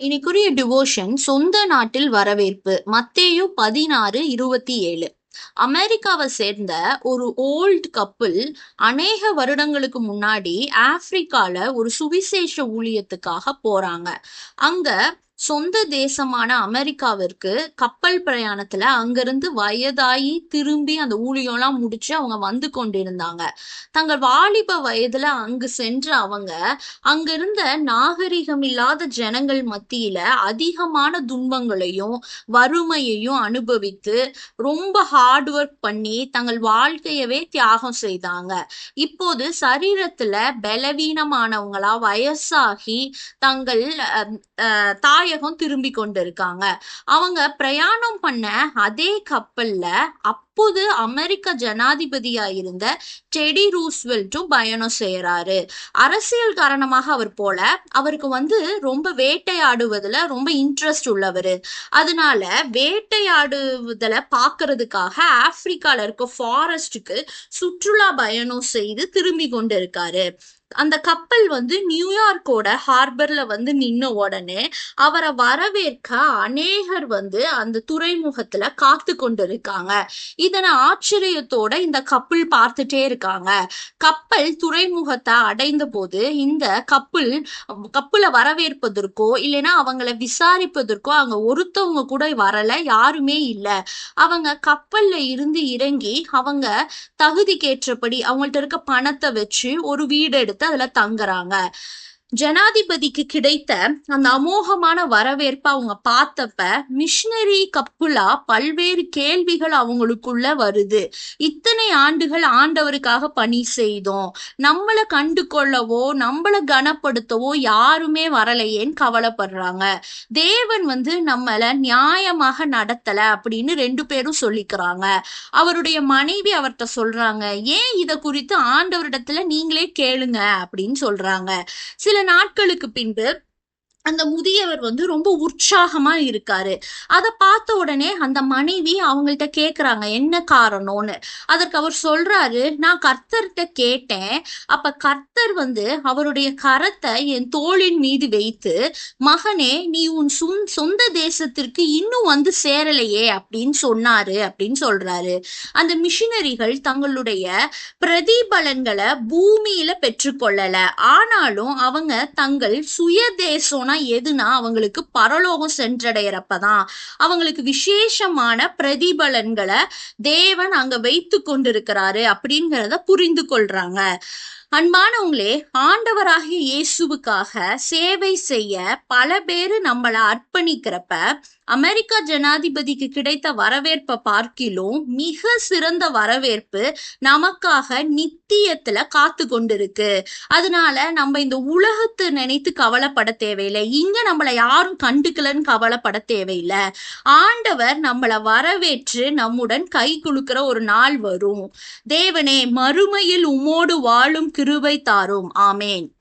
இன்னைக்குரிய devotion சொந்த நாட்டில் வரவேற்பு. மத்தேயு பதினாறு இருபத்தி ஏழு. அமெரிக்காவை சேர்ந்த ஒரு ஓல்ட் கப்பிள் அநேக வருடங்களுக்கு முன்னாடி ஆப்பிரிக்கால ஒரு சுவிசேஷ ஊழியத்துக்காக போறாங்க. அங்க சொந்த தேசமான அமெரிக்காவிற்கு கப்பல் பிரயாணத்துல அங்கிருந்து வயதாகி திரும்பி அந்த ஊழியம்லாம் முடிச்சு அவங்க வந்து கொண்டிருந்தாங்க. தங்கள் வாலிப வயதுல அங்கு சென்ற அவங்க அங்கிருந்த நாகரிகம் இல்லாத ஜனங்கள் மத்தியில அதிகமான துன்பங்களையும் வறுமையையும் அனுபவித்து ரொம்ப ஹார்ட் ஒர்க் பண்ணி தங்கள் வாழ்க்கையவே தியாகம் செய்தாங்க. இப்போது சரீரத்துல பலவீனமானவங்களா வயசாகி தங்கள் தாய் நாயகம் திரும்பி கொண்டிருக்காங்க. அவங்க பிரயாணம் பண்ண அதே கப்பல்ல அப்போது அமெரிக்க ஜனாதிபதியா இருந்த டெடி ரூஸ்வெல்ட்டும் பயணம் செய்யறாரு அரசியல் காரணமாக அவர் போல அவருக்கு வந்து ரொம்ப வேட்டையாடுவதுல ரொம்ப இன்ட்ரெஸ்ட் உள்ளவர். அதனால வேட்டையாடுவதில் பார்க்கறதுக்காக ஆப்பிரிக்கால இருக்க ஃபாரஸ்டுக்கு சுற்றுலா பயணம் செய்து திரும்பி கொண்டு இருக்காரு அந்த கப்பல் வந்து நியூயார்க்கோட ஹார்பர்ல வந்து நின்ன உடனே அவரை வரவேற்க அநேகர் வந்து அந்த துறைமுகத்துல காத்து கொண்டு இருக்காங்க இதனை ஆச்சரியத்தோட இந்த கப்பல் பார்த்துட்டே இருக்காங்க. கப்பல் துறைமுகத்தை அடைந்த போது இந்த கப்பல் கப்பலை வரவேற்பதற்கோ இல்லைன்னா அவங்கள விசாரிப்பதற்கோ அங்க ஒருத்தவங்க கூட வரல யாருமே இல்லை. அவங்க கப்பல்ல இருந்து இறங்கி அவங்க தகுதிக்கேற்றபடி அவங்கள்ட்ட இருக்க பணத்தை வச்சு ஒரு வீடு எடுத்து அதுல தங்குறாங்க. ஜனாதிபதிக்கு கிடைத்த அந்த அமோகமான வரவேற்பை அவங்க பார்த்தப்ப மிஷினரி கப்புலா பல்வேறு கேள்விகள் அவங்களுக்குள்ள வருது. இத்தனை ஆண்டுகள் ஆண்டவருக்காக பணி செய்தோம். நம்மளை கண்டு கொள்ளவோ நம்மளை கனப்படுத்தவோ யாருமே வரலையேன்னு கவலைப்படுறாங்க. தேவன் வந்து நம்மளை நியாயமாக நடத்தல அப்படின்னு ரெண்டு பேரும் சொல்லிக்கிறாங்க. அவருடைய மனைவி அவர்கிட்ட சொல்றாங்க ஏன் இதை குறித்து ஆண்டவரிடத்துல நீங்களே கேளுங்க அப்படின்னு சொல்றாங்க. சில நாட்களுக்கு பின்பு அந்த முதியவர் வந்து ரொம்ப உற்சாகமா இருக்காரு. அதை பார்த்த உடனே அந்த மனைவி அவங்கள்ட்ட கேக்குறாங்க என்ன காரணம்னு? அதற்கு அவர் சொல்றாரு நான் கர்த்தர்கிட்ட கேட்டேன். அப்ப கர்த்தர் வந்து அவருடைய கரத்தை என் தோளின் மீது வைத்து மகனே நீ உன் சொந்த தேசத்திற்கு இன்னும் வந்து சேரலையே அப்படின்னு சொன்னாரு அப்படின்னு சொல்றாரு. அந்த மிஷினரிகள் தங்களுடைய பிரதிபலன்களை பூமியில பெற்றுக்கொள்ளல. ஆனாலும் அவங்க தங்கள் சுய தேசம்னா எதுனா அவங்களுக்கு பரலோகம் சென்றடையிறப்பதான் அவங்களுக்கு விசேஷமான பிரதிபலன்களை தேவன் அங்க வைத்து கொண்டிருக்கிறாரு அப்படிங்கிறத புரிந்து கொள்றாங்க. அன்பானவங்களே ஆண்டவராகிய இயேசுவுக்காக சேவை செய்ய பல பேரு நம்மளை அர்ப்பணிக்கிறப்ப அமெரிக்கா ஜனாதிபதிக்கு கிடைத்த வரவேற்பை பார்க்கிலும் மிக சிறந்த வரவேற்பு நமக்காக நித்தியத்துல காத்து கொண்டிருக்கு. அதனால நம்ம இந்த உலகத்தை நினைத்து கவலைப்பட தேவையில்லை. இங்க நம்மளை யாரும் கண்டுக்கலன்னு கவலைப்பட தேவையில்லை. ஆண்டவர் நம்மளை வரவேற்று நம்முடன் கை குலுக்கிற ஒரு நாள் வரும். தேவனே மறுமையில் உமோடு வாழும் கிருபை தாரும். ஆமேன்.